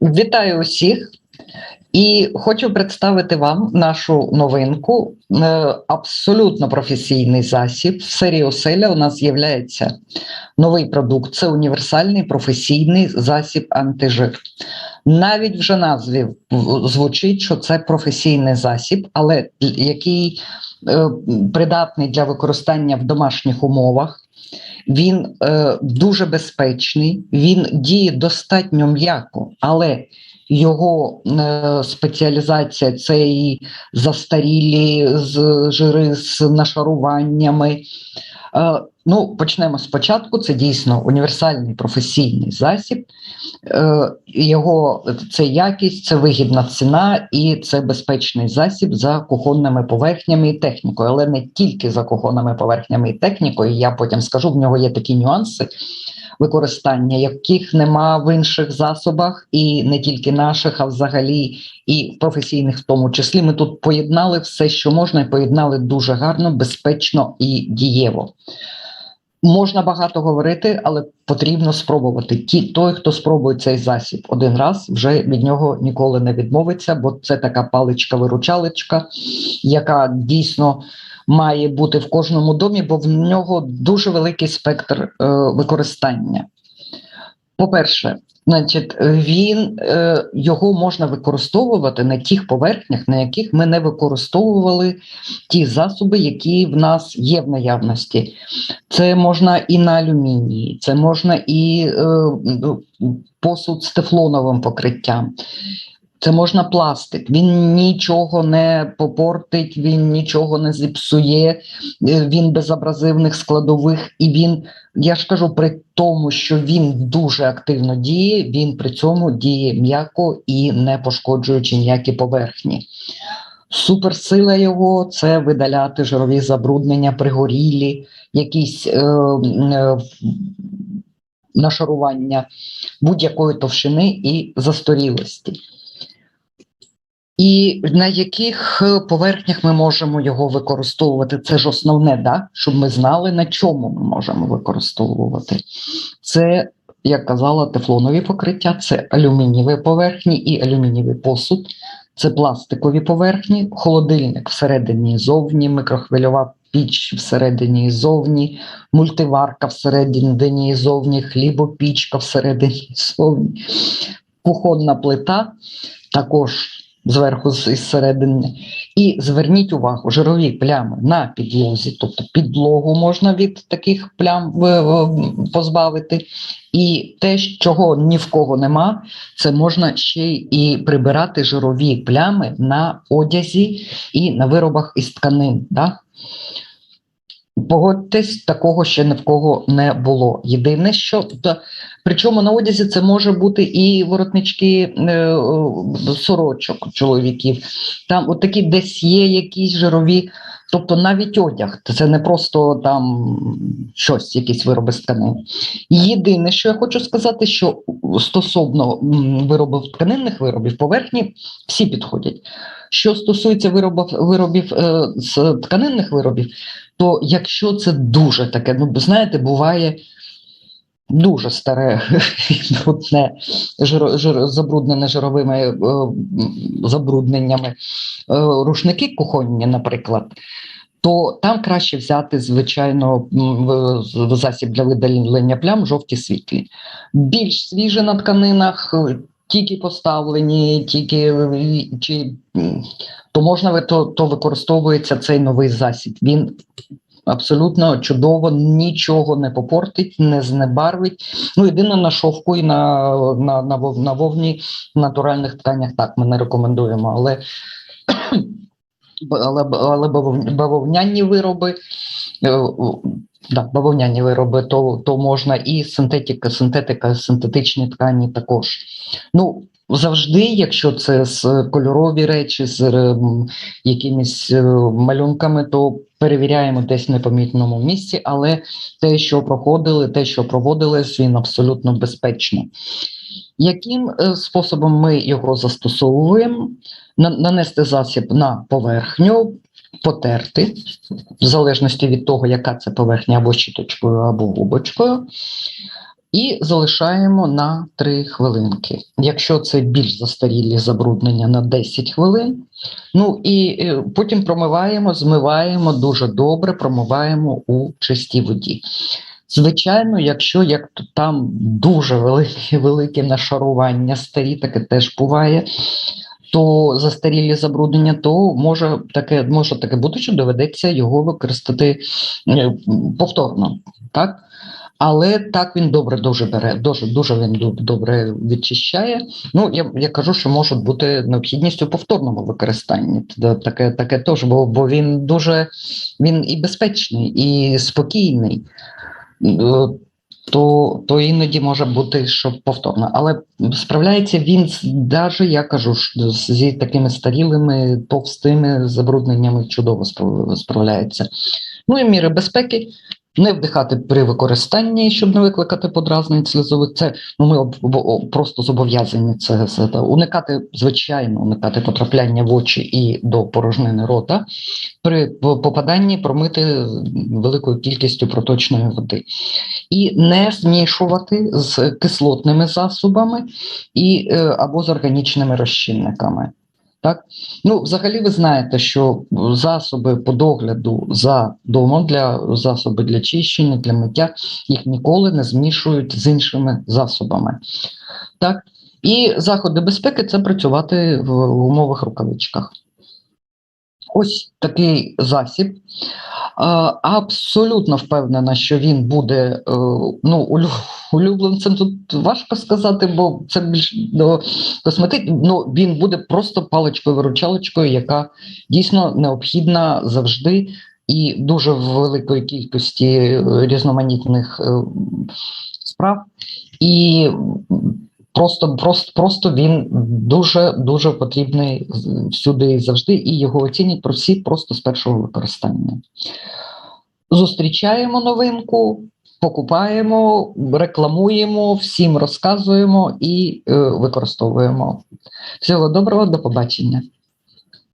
Вітаю усіх і хочу представити вам нашу новинку. Е, Абсолютно професійний засіб. В серії Оселя у нас з'являється новий продукт. Це універсальний професійний засіб антижир. Навіть вже назві звучить, що це професійний засіб, але який е, придатний для використання в домашніх умовах. Він е, дуже безпечний, він діє достатньо м'яко, але його е, спеціалізація це і застарілі з жири з нашаруваннями. Е, ну, почнемо спочатку. Це дійсно універсальний професійний засіб. Е, його це якість, це вигідна ціна і це безпечний засіб за кухонними поверхнями і технікою, але не тільки за кухонними поверхнями і технікою. Я потім скажу, в нього є такі нюанси використання, яких нема в інших засобах, і не тільки наших, а взагалі і професійних, в тому числі. Ми тут поєднали все, що можна, і поєднали дуже гарно, безпечно і дієво. Можна багато говорити, але потрібно спробувати. Ті, той, хто спробує цей засіб один раз, вже від нього ніколи не відмовиться, бо це така паличка-виручалочка, яка дійсно має бути в кожному домі, бо в нього дуже великий спектр е, використання. По-перше, значить, він е, його можна використовувати на тих поверхнях, на яких ми не використовували ті засоби, які в нас є в наявності. Це можна і на алюмінії, це можна і е, посуд з тефлоновим покриттям. Це можна пластик, він нічого не попортить, він нічого не зіпсує, е, він без абразивних складових, і він, я ж кажу, при тому, що він дуже активно діє, він при цьому діє м'яко і не пошкоджуючи ніякі поверхні. Суперсила його це видаляти жирові забруднення, пригорілі, якісь е, е, нашарування будь-якої товщини і застарілості. І на яких е, поверхнях ми можемо його використовувати? Це ж основне, да? щоб ми знали, на чому ми можемо використовувати. Це, як казала, тефлонові покриття, це алюмінієві поверхні і алюмінієвий посуд, це пластикові поверхні, холодильник всередині і зовні, микрохвильова піч всередині і зовні, мультиварка всередині і зовні, хлібопічка всередині і зовні, кухонна плита також зверху із середини. І зверніть увагу, жирові плями на підлозі, тобто підлогу можна від таких плям позбавити. І те, чого ні в кого нема, це можна ще і прибирати жирові плями на одязі і на виробах із тканин. Да? Погодьтесь, такого ще ні в кого не було. Єдине, що та, причому на одязі це може бути і воротнички е, е, сорочок чоловіків. Там от такі десь є якісь жирові, тобто навіть одяг, це не просто там щось, якісь вироби з тканин. Єдине, що я хочу сказати, що стосовно виробів тканинних виробів, поверхні всі підходять. Що стосується виробів, виробів е, з тканинних виробів, то якщо це дуже таке, ну знаєте, буває дуже старе, брудне, забруднене жировими е, забрудненнями е, рушники кухонні, наприклад. То там краще взяти, звичайно, засіб для видалення плям жовті світлі. Більш свіжі на тканинах, тільки поставлені, тільки чи то можна то, то використовується цей новий засіб. Він абсолютно чудово, нічого не попортить, не знебарвить. Ну, єдине на шовку і на, на, на, на вовні натуральних тканях так ми не рекомендуємо, але, але, але бавовняні вироби. е, Да, бавовняні вироби, то, то можна і синтетика, синтетика, синтетичні ткані також. Ну, завжди, якщо це з кольорові речі, з якимись е, малюнками, то перевіряємо десь в непомітному місці, але те, що проходили, те, що проводилось, він абсолютно безпечно. Яким е, способом ми його застосовуємо? На- Нанести засіб на поверхню, потерти, в залежності від того, яка це поверхня, або щіточкою, або губочкою. І залишаємо на 3 хвилинки. Якщо це більш застарілі забруднення на 10 хвилин. Ну і е, потім промиваємо, змиваємо дуже добре, промиваємо у чистій воді. Звичайно, якщо як там дуже велике велике нашарування старі, таке теж буває, то застарілі забруднення, то може таке може таке бути, що доведеться його використати е, повторно. так? Але так він добре дуже бере, дуже дуже він добре відчищає. Ну я я кажу, що може бути необхідність у повторному використанні. Таке таке теж, бо бо він дуже він і безпечний, і спокійний. То то іноді може бути що повторно. Але справляється він навіть, я кажу, зі такими старілими, товстими забрудненнями чудово справляється. Ну і міри безпеки. Не вдихати при використанні, щоб не викликати подразнень слізових. Це ну ми об, об, просто зобов'язані це, це уникати, звичайно, уникати потрапляння в очі і до порожнини рота при попаданні промити великою кількістю проточної води, і не змішувати з кислотними засобами і е, або з органічними розчинниками. Так, ну взагалі, ви знаєте, що засоби по догляду за домом для засоби для чищення, для миття їх ніколи не змішують з іншими засобами. Так, і заходи безпеки це працювати в умовах рукавичках. Ось такий засіб. Абсолютно впевнена, що він буде е, ну, улюбленцем. Тут важко сказати, бо це більш до косметик. Ну він буде просто паличкою-виручалочкою, яка дійсно необхідна завжди і дуже великої кількості різноманітних е, справ. І Просто просто, просто він дуже дуже потрібний всюди і завжди, і його оцінять про всі просто з першого використання. Зустрічаємо новинку, покупаємо, рекламуємо, всім розказуємо і е, використовуємо. Всього доброго, до побачення.